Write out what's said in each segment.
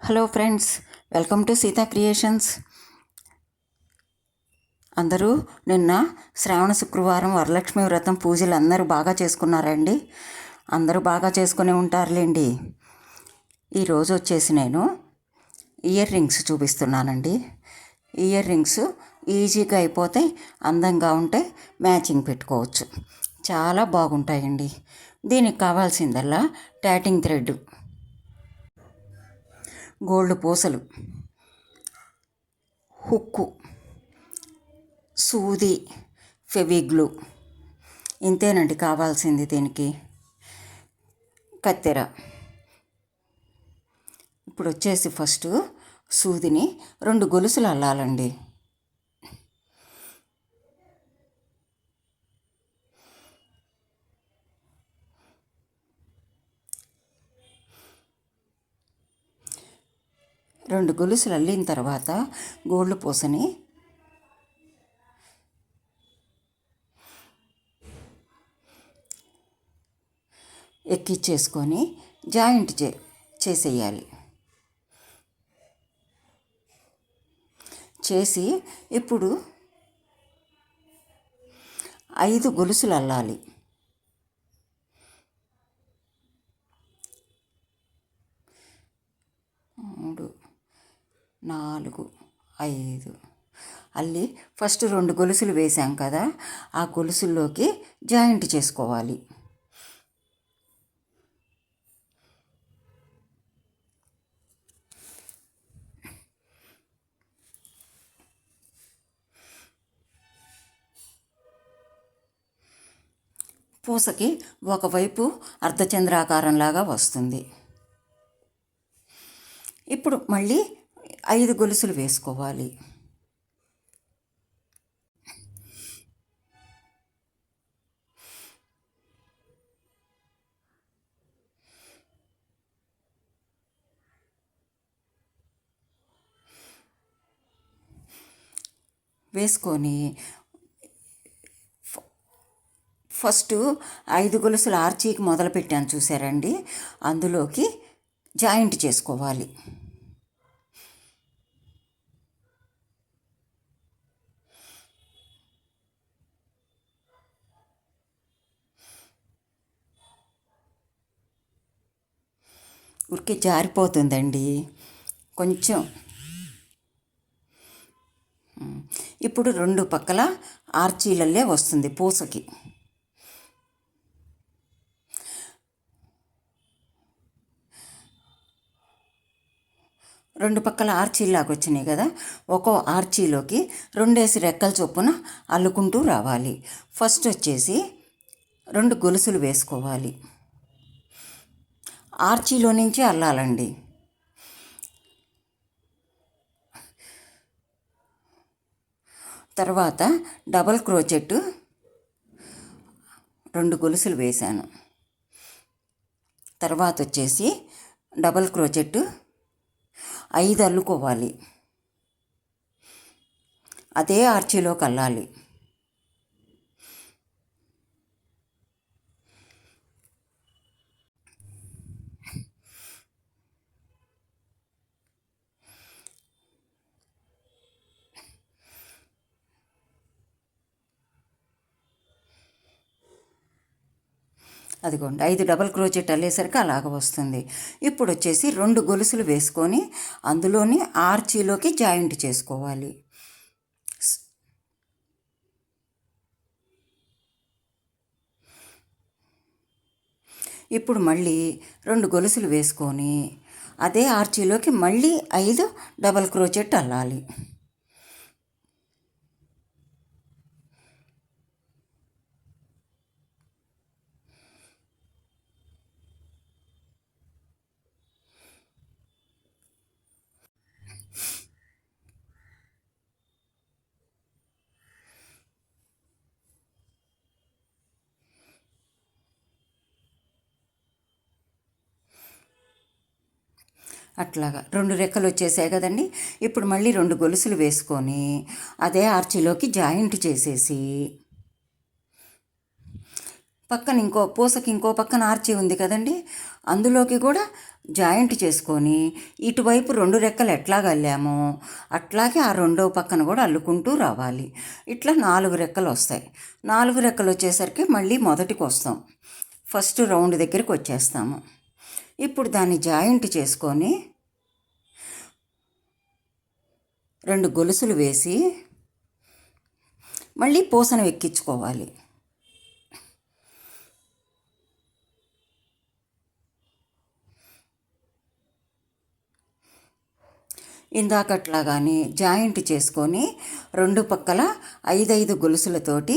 Hello friends welcome to Seetha creations అందరూ నిన్న శ్రావణ శుక్రవారం వరలక్ష్మి వ్రతం పూజలు అందరూ బాగా చేసుకున్నారండి. అందరూ బాగా చేసుకునే ఉంటారులేండి. ఈరోజు వచ్చేసి నేను ఇయర్ రింగ్స్ చూపిస్తున్నానండి. ఇయర్ రింగ్స్ ఈజీగా అయిపోతే అందంగా ఉంటే మ్యాచింగ్ పెట్టుకోవచ్చు. చాలా బాగుంటాయండి. దీనికి కావాల్సిందల్లా టాటింగ్ థ్రెడ్ గోల్డ్ పూసలు. హుక్కు సూది ఫెవిగ్లు. ఇంతేనండి కావాల్సింది దీనికి. కత్తెర. ఇప్పుడు వచ్చేసి ఫస్ట్ సూదిని రెండు గొలుసులు అల్లాలండి. రెండు గొలుసులు అల్లిన తర్వాత గోళ్ళు పూసని ఎక్కిచ్చేసుకొని జాయింట్ చే చేసేయాలి. చేసి ఇప్పుడు ఐదు గొలుసులు అల్లాలి. నాలుగు ఐదు. అల్లి ఫస్ట్ రెండు గొలుసులు వేసాం కదా ఆ గొలుసుల్లోకి జాయింట్ చేసుకోవాలి. పూసకి ఒకవైపు అర్ధచంద్రాకారంలాగా వస్తుంది. ఇప్పుడు మళ్ళీ ఐదు గొలుసులు వేసుకోవాలి. వేసుకొని ఫస్ట్ ఐదు గొలుసులు ఆర్చీకి మొదలు పెట్టాను చూసారండి. అందులోకి జాయింట్ చేసుకోవాలి. ఉరికి జారిపోతుందండి. కొంచెం. ఇప్పుడు రెండు పక్కల ఆర్చీలల్లే వస్తుంది పూసకి. రెండు పక్కల ఆర్చీలాగా వచ్చినాయి కదా ఒక్కో ఆర్చీలోకి రెండేసి రెక్కల చొప్పున అల్లుకుంటూ రావాలి. ఫస్ట్ వచ్చేసి రెండు గొలుసులు వేసుకోవాలి. ఆర్చీలో నుంచి అల్లాలండి. తర్వాత డబల్ క్రోచెట్ రెండు గొలుసులు వేశాను. తర్వాత వచ్చేసి డబల్ క్రోచెట్ ఐదు అల్లుకోవాలి. అదే ఆర్చీలోకి అల్లాలి. అదిగోండి ఐదు డబల్ క్రోచెట్ అల్లేసరికి అలాగ వస్తుంది. ఇప్పుడు వచ్చేసి రెండు గొలుసులు వేసుకొని అందులోని ఆర్చీలోకి జాయింట్ చేసుకోవాలి. ఇప్పుడు మళ్ళీ రెండు గొలుసులు వేసుకొని అదే ఆర్చీలోకి మళ్ళీ ఐదు డబల్ క్రోచెట్ అల్లాలి. అట్లాగా. రెండు రెక్కలు వచ్చేసాయి కదండి. ఇప్పుడు మళ్ళీ రెండు గొలుసులు వేసుకొని అదే ఆర్చిలోకి జాయింట్ చేసేసి పక్కన ఇంకో పూసకి ఇంకో పక్కన ఆర్చి ఉంది కదండి. అందులోకి కూడా జాయింట్ చేసుకొని ఇటువైపు రెండు రెక్కలు ఎట్లా అల్లామో అట్లాగే ఆ రెండో పక్కన కూడా అల్లుకుంటూ రావాలి. ఇట్లా నాలుగు రెక్కలు వస్తాయి. నాలుగు రెక్కలు వచ్చేసరికి మళ్ళీ మొదటికి వస్తాం. ఫస్ట్ రౌండ్ దగ్గరికి వచ్చేస్తాము. ఇప్పుడు దాన్ని జాయింట్ చేసుకొని రెండు గొలుసులు వేసి మళ్ళీ పూసను ఎక్కించుకోవాలి. ఇందాకట్లాగానే జాయింట్ చేసుకొని రెండు పక్కల ఐదైదు గొలుసులతోటి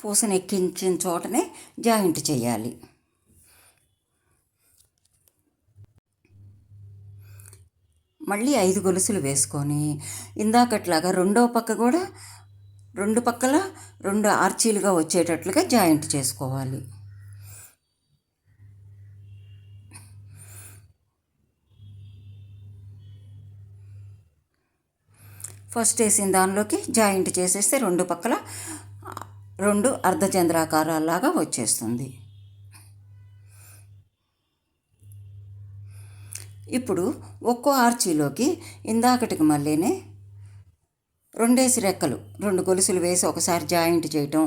పూసను ఎక్కించిన చోటనే జాయింట్ చేయాలి. మళ్ళీ ఐదు గొలుసులు వేసుకొని ఇందాకట్లాగా రెండో పక్క కూడా రెండు పక్కల రెండు ఆర్చీలుగా వచ్చేటట్లుగా జాయింట్ చేసుకోవాలి. ఫస్ట్ వేసిన దానిలోకి జాయింట్ చేసేస్తే రెండు పక్కల రెండు అర్ధచంద్రాకారాలాగా వచ్చేస్తుంది. ఇప్పుడు ఒక్కో ఆర్చీలోకి ఇందాకటికి మళ్ళీనే రెండేసి రెక్కలు రెండు గొలుసులు వేసి ఒకసారి జాయింట్ చేయటం.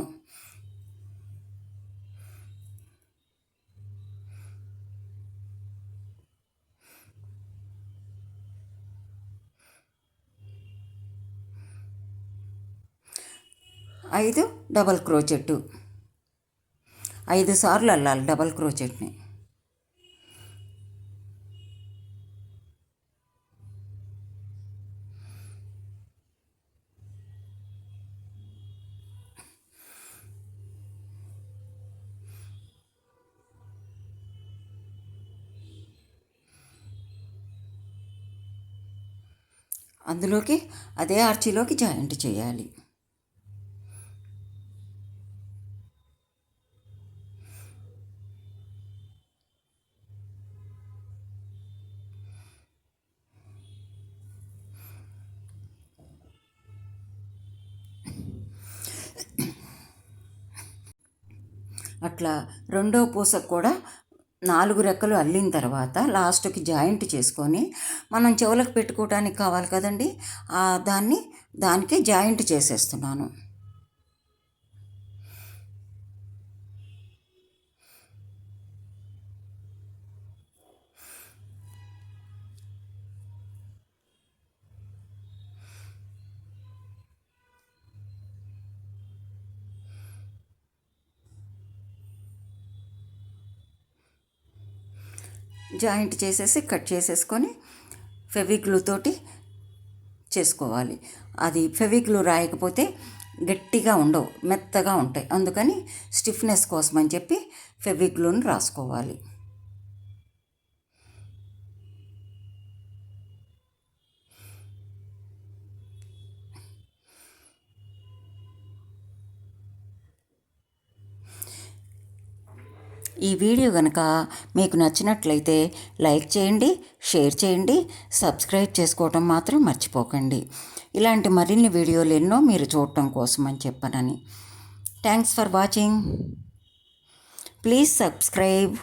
ఐదు డబల్ క్రోచెట్టు ఐదు సార్లు అల్లాలి డబల్ క్రోచెట్ని అందులోకి అదే ఆర్చీలోకి జాయింట్ చేయాలి. అట్లా రెండో పూసకు కూడా నాలుగు రెక్కలు అల్లిన తర్వాత లాస్ట్కి జాయింట్ చేసుకొని మనం చెవులకు పెట్టుకోవడానికి కావాలి కదండి దాన్ని దానికి జాయింట్ చేసేస్తున్నాను. జాయింట్ చేసేసి కట్ చేసేసుకొని ఫెవిగ్లూ తోటి చేసుకోవాలి. అది ఫెవిగ్లూ రాయకపోతే గట్టిగా ఉండవు మెత్తగా ఉంటాయి. అందుకని స్టిఫ్నెస్ కోసం అని చెప్పి ఫెవిగ్లూని రాసుకోవాలి. ఈ వీడియో కనుక మీకు నచ్చినట్లయితే లైక్ చేయండి షేర్ చేయండి సబ్స్క్రైబ్ చేసుకోవటం మాత్రం మర్చిపోకండి. ఇలాంటి మరిన్ని వీడియోలు ఎన్నో మీరు చూడటం కోసం అని చెప్పనని. Thanks for watching. Please subscribe.